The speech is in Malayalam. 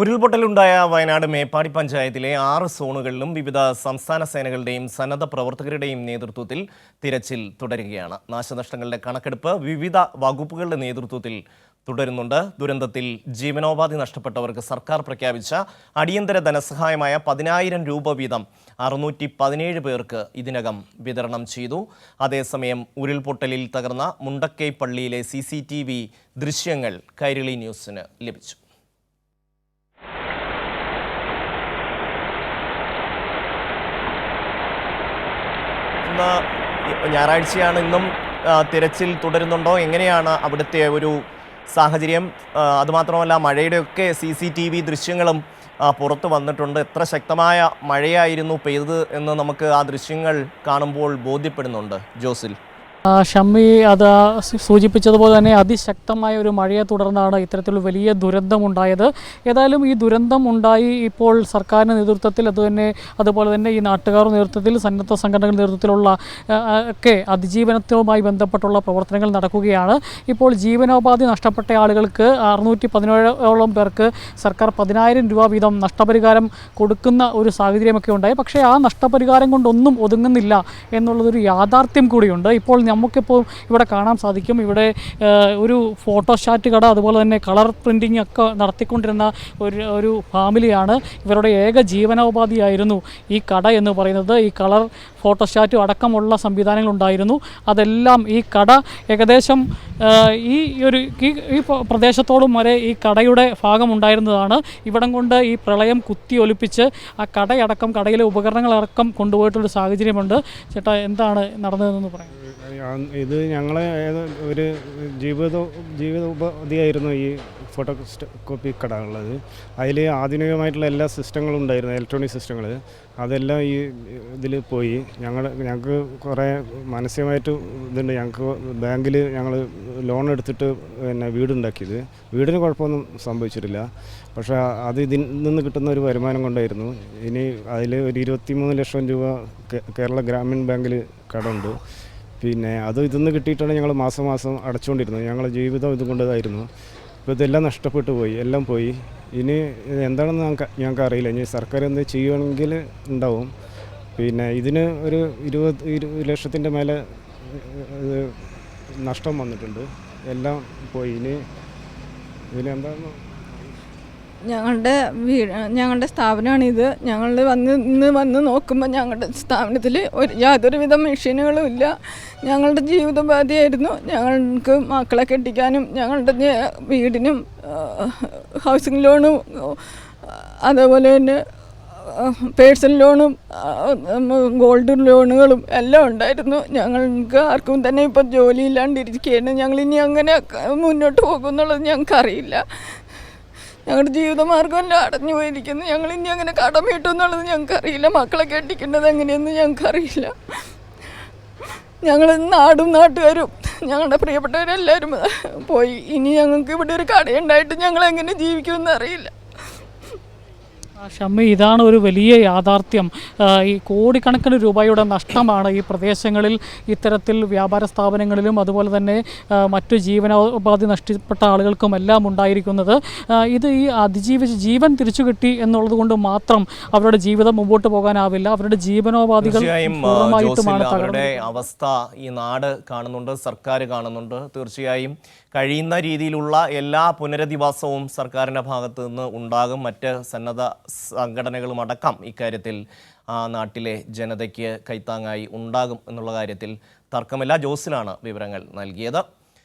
ഉരുൾപൊട്ടലുണ്ടായ വയനാട് മേപ്പാടി പഞ്ചായത്തിലെ ആറ് സോണുകളിലും വിവിധ സംസ്ഥാന സേനകളുടെയും സന്നദ്ധ പ്രവർത്തകരുടെയും നേതൃത്വത്തിൽ തിരച്ചിൽ തുടരുകയാണ്. നാശനഷ്ടങ്ങളുടെ കണക്കെടുപ്പ് വിവിധ വകുപ്പുകളുടെ നേതൃത്വത്തിൽ തുടരുന്നുണ്ട്. ദുരന്തത്തിൽ ജീവനോപാധി നഷ്ടപ്പെട്ടവർക്ക് സർക്കാർ പ്രഖ്യാപിച്ച അടിയന്തര ധനസഹായമായ പതിനായിരം രൂപ വീതം അറുന്നൂറ്റി പതിനേഴ് പേർക്ക് ഇതിനകം വിതരണം ചെയ്തു. അതേസമയം ഉരുൾപൊട്ടലിൽ തകർന്ന മുണ്ടക്കൈ പള്ളിയിലെ സി ദൃശ്യങ്ങൾ കൈരളി ന്യൂസിന് ലഭിച്ചു. ഇന്ന് ഞായറാഴ്ചയാണ് ഇന്നും തിരച്ചിൽ തുടരുന്നുണ്ടോ? എങ്ങനെയാണ് അവിടുത്തെ ഒരു സാഹചര്യം? അതുമാത്രമല്ല മഴയുടെയൊക്കെ സി സി ടി വി ദൃശ്യങ്ങളും പുറത്തു വന്നിട്ടുണ്ട്. എത്ര ശക്തമായ മഴയായിരുന്നു പെയ്തത് എന്ന് നമുക്ക് ആ ദൃശ്യങ്ങൾ കാണുമ്പോൾ ബോധ്യപ്പെടുന്നുണ്ട് ജോസിൽ. ഷമ്മി അത് സൂചിപ്പിച്ചതുപോലെ തന്നെ അതിശക്തമായ ഒരു മഴയെ തുടർന്നാണ് ഇത്തരത്തിൽ വലിയ ദുരന്തമുണ്ടായത്. ഏതായാലും ഈ ദുരന്തം ഉണ്ടായി ഇപ്പോൾ സർക്കാരിന്റെ നേതൃത്വത്തിൽ അതുതന്നെ അതുപോലെ തന്നെ ഈ നാട്ടുകാരുടെ നേതൃത്വത്തിൽ സന്നദ്ധ സംഘടനകളുടെ നേതൃത്വത്തിലുള്ള ഒക്കെ അതിജീവനത്തുമായി ബന്ധപ്പെട്ടുള്ള പ്രവർത്തനങ്ങൾ നടക്കുകയാണ്. ഇപ്പോൾ ജീവനോപാധി നഷ്ടപ്പെട്ട ആളുകൾക്ക് അറുന്നൂറ്റി പതിനേഴോളം പേർക്ക് സർക്കാർ പതിനായിരം രൂപ വീതം നഷ്ടപരിഹാരം കൊടുക്കുന്ന ഒരു സാഹചര്യമൊക്കെ ഉണ്ടായി. പക്ഷേ ആ നഷ്ടപരിഹാരം കൊണ്ടൊന്നും ഒതുങ്ങുന്നില്ല എന്നുള്ളതൊരു യാഥാർത്ഥ്യം കൂടിയുണ്ട്. ഇപ്പോൾ നമുക്കിപ്പോൾ ഇവിടെ കാണാൻ സാധിക്കും. ഇവിടെ ഒരു ഫോട്ടോസ്റ്റാറ്റ് കട അതുപോലെ തന്നെ കളർ പ്രിന്റിംഗ് ഒക്കെ നടത്തിക്കൊണ്ടിരുന്ന ഒരു ഒരു ഫാമിലിയാണ്. ഇവരുടെ ഏക ജീവനോപാധിയായിരുന്നു ഈ കട എന്ന് പറയുന്നത്. ഈ കളർ ഫോട്ടോസ്റ്റാറ്റും അടക്കമുള്ള സംവിധാനങ്ങളുണ്ടായിരുന്നു. അതെല്ലാം ഈ കട ഏകദേശം ഈ ഒരു ഈ ഈ പ്ര- പ്രദേശത്തോളം വരെ ഈ കടയുടെ ഭാഗമുണ്ടായിരുന്നതാണ്. ഇവിടം കൊണ്ട് ഈ പ്രളയം കുത്തി ഒലിപ്പിച്ച് ആ കടയടക്കം കടയിലെ ഉപകരണങ്ങളടക്കം കൊണ്ടുപോയിട്ടുള്ള സാഹചര്യമുണ്ട്. ചേട്ടാ എന്താണ് നടന്നതെന്ന് പറയാം ഇത് ഞങ്ങളെ ഒരു ജീവിത ജീവിത ഉപാധിയായിരുന്നു ഈ ഫോട്ടോ കോപ്പി കട ഉള്ളത് അതിൽ ആധുനികമായിട്ടുള്ള എല്ലാ സിസ്റ്റങ്ങളും ഉണ്ടായിരുന്നു ഇലക്ട്രോണിക് സിസ്റ്റങ്ങൾ അതെല്ലാം ഈ ഇതിൽ പോയി. ഞങ്ങൾ ഞങ്ങൾക്ക് കുറേ മാനസികമായിട്ട് ഇതുണ്ട്. ഞങ്ങൾക്ക് ബാങ്കിൽ ഞങ്ങൾ ലോൺ എടുത്തിട്ട് പിന്നെ വീടുണ്ടാക്കിയത്. വീടിന് കുഴപ്പമൊന്നും സംഭവിച്ചിട്ടില്ല. പക്ഷേ അത് ഇതിൽ നിന്ന് കിട്ടുന്ന ഒരു വരുമാനം കൊണ്ടായിരുന്നു. ഇനി അതിൽ ഒരു ഇരുപത്തിമൂന്ന് ലക്ഷം രൂപ കേരള ഗ്രാമീൺ ബാങ്കിൽ കടമുണ്ട്. പിന്നെ അത് ഇതിന്ന് കിട്ടിയിട്ടാണ് ഞങ്ങൾ മാസം മാസം അടച്ചുകൊണ്ടിരുന്നത്. ഞങ്ങളുടെ ജീവിതം ഇതുകൊണ്ടതായിരുന്നു ഇപ്പോൾ ഇതെല്ലാം നഷ്ടപ്പെട്ടു പോയി എല്ലാം പോയി. ഇനി എന്താണെന്ന് ഞങ്ങൾക്ക് ഞങ്ങൾക്ക് അറിയില്ല. ഇനി സർക്കാർ എന്ത് ചെയ്യുകയാണെങ്കിൽ ഉണ്ടാവും. പിന്നെ ഇതിന് ഒരു ഇരുപത് ഇരുപത് ലക്ഷത്തിന്റെ മേലെ നഷ്ടം വന്നിട്ടുണ്ട്. എല്ലാം പോയി. ഇനി ഇതിനെന്താണെന്ന് ഞങ്ങളുടെ വീട് ഞങ്ങളുടെ സ്ഥാപനമാണിത്. ഞങ്ങൾ വന്ന് ഇന്ന് വന്ന് നോക്കുമ്പോൾ ഞങ്ങളുടെ സ്ഥാപനത്തിൽ ഒരു യാതൊരുവിധ മെഷീനുകളും ഇല്ല. ഞങ്ങളുടെ ജീവിതോപാധിയായിരുന്നു. ഞങ്ങൾക്ക് മക്കളെ കെട്ടിക്കാനും ഞങ്ങളുടെ വീടിനും ഹൗസിംഗ് ലോണും അതേപോലെ തന്നെ പേഴ്സണൽ ലോണും ഗോൾഡ് ലോണുകളും എല്ലാം ഉണ്ടായിരുന്നു. ഞങ്ങൾക്ക് ആർക്കും തന്നെ ഇപ്പം ജോലിയില്ലാണ്ടിരിക്കുകയാണ് ഞങ്ങൾ ഇനി അങ്ങനെ മുന്നോട്ട് പോകുമെന്നുള്ളത് ഞങ്ങൾക്കറിയില്ല. ഞങ്ങളുടെ ജീവിതമാർഗം എല്ലാം അടഞ്ഞു പോയിരിക്കുന്നു. ഞങ്ങൾ ഇനി അങ്ങനെ ഞങ്ങൾക്ക് ഞങ്ങൾക്കറിയില്ല. മക്കളെ കെട്ടിക്കേണ്ടത് എങ്ങനെയെന്ന് ഞങ്ങൾക്കറിയില്ല. ഞങ്ങൾ നാടും നാട്ടുകാരും ഞങ്ങളുടെ പ്രിയപ്പെട്ടവരെല്ലാവരും പോയി. ഇനി ഞങ്ങൾക്ക് ഇവിടെ ഒരു കടയുണ്ടായിട്ട് ഞങ്ങൾ എങ്ങനെ ജീവിക്കുമെന്ന് അറിയില്ല. ഷമ്മി ഇതാണ് ഒരു വലിയ യാഥാർത്ഥ്യം. ഈ കോടിക്കണക്കിന് രൂപയുടെ നഷ്ടമാണ് ഈ പ്രദേശങ്ങളിൽ ഇത്തരത്തിൽ വ്യാപാര സ്ഥാപനങ്ങളിലും അതുപോലെ തന്നെ മറ്റു ജീവനോപാധി നഷ്ടപ്പെട്ട ആളുകൾക്കും എല്ലാം ഉണ്ടായിരിക്കുന്നത്. ഇത് ഈ അതിജീവിച്ച് ജീവൻ തിരിച്ചു കിട്ടി എന്നുള്ളത് കൊണ്ട് മാത്രം അവരുടെ ജീവിതം മുമ്പോട്ട് പോകാനാവില്ല. അവരുടെ ജീവനോപാധികൾ അവരുടെ അവസ്ഥ ഈ നാട് കാണുന്നുണ്ട് സർക്കാർ കാണുന്നുണ്ട്. തീർച്ചയായും കഴിയുന്ന രീതിയിലുള്ള എല്ലാ പുനരധിവാസവും സർക്കാരിന്റെ ഭാഗത്തു നിന്ന് ഉണ്ടാകും. മറ്റ് സന്നദ്ധ സംഘടനകളും അടക്കം ഇക്കാര്യത്തിൽ ആ നാട്ടിലെ ജനതയ്ക്ക് കൈത്താങ്ങായി ഉണ്ടാകും എന്നുള്ള കാര്യത്തിൽ തർക്കമില്ല. ജോസിലാണ് വിവരങ്ങൾ നൽകിയത്.